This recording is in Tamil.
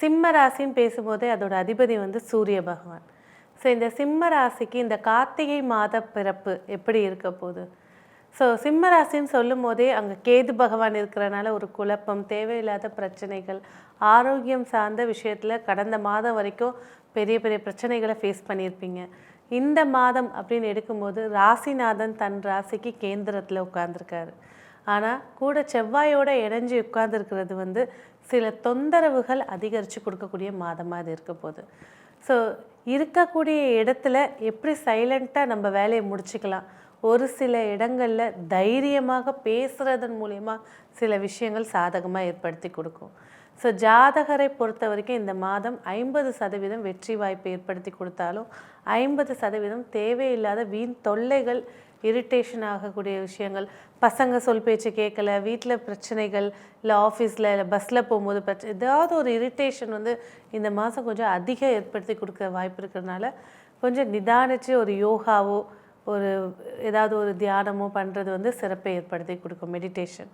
சிம்ம ராசின்னு பேசும்போதே அதோட அதிபதி வந்து சூரிய பகவான். ஸோ இந்த சிம்ம ராசிக்கு இந்த கார்த்திகை மாத பிறப்பு எப்படி இருக்க போகுது? ஸோ சிம்ம ராசின்னு சொல்லும் போதே அங்கே கேது பகவான் இருக்கிறனால ஒரு குழப்பம் தேவையில்லாத பிரச்சனைகள் ஆரோக்கியம் சார்ந்த விஷயத்தில் கடந்த மாதம் வரைக்கும் பெரிய பெரிய பிரச்சனைகளை ஃபேஸ் பண்ணியிருப்பீங்க. இந்த மாதம் அப்படின்னு எடுக்கும்போது ராசிநாதன் தன் ராசிக்கு கேந்திரத்தில் உட்காந்துருக்காரு ஆனால் கூட செவ்வாயோட இணைஞ்சு உட்கார்ந்துருக்கிறது வந்து சில தொந்தரவுகள் அதிகரித்து கொடுக்கக்கூடிய மாதமாக அது இருக்க போகுது. ஸோ இருக்கக்கூடிய இடத்துல எப்படி சைலண்ட்டாக நம்ம வேலையை முடிச்சுக்கலாம்? ஒரு சில இடங்களில் தைரியமாக பேசுகிறதன் மூலயமா சில விஷயங்கள் சாதகமாக ஏற்படுத்தி கொடுக்கும். ஸோ ஜாதகரை பொறுத்த வரைக்கும் இந்த மாதம் ஐம்பது சதவீதம் வெற்றி வாய்ப்பு ஏற்படுத்தி கொடுத்தாலும் ஐம்பது சதவீதம் தேவையில்லாத வீண் தொல்லைகள் இரிட்டேஷன் ஆகக்கூடிய விஷயங்கள் பசங்க சொல் பேச்சு கேட்கல வீட்டில் பிரச்சனைகள் இல்லை ஆஃபீஸில் இல்லை பஸ்ஸில் போகும்போது பிரச்சனை ஏதாவது ஒரு இரிட்டேஷன் வந்து இந்த மாதம் கொஞ்சம் அதிகம் ஏற்படுத்தி கொடுக்குற வாய்ப்பு இருக்கிறதுனால கொஞ்சம் நிதானித்து ஒரு யோகாவோ ஒரு ஏதாவது ஒரு தியானமோ பண்ணுறது வந்து சிறப்பை ஏற்படுத்தி கொடுக்கும் மெடிடேஷன்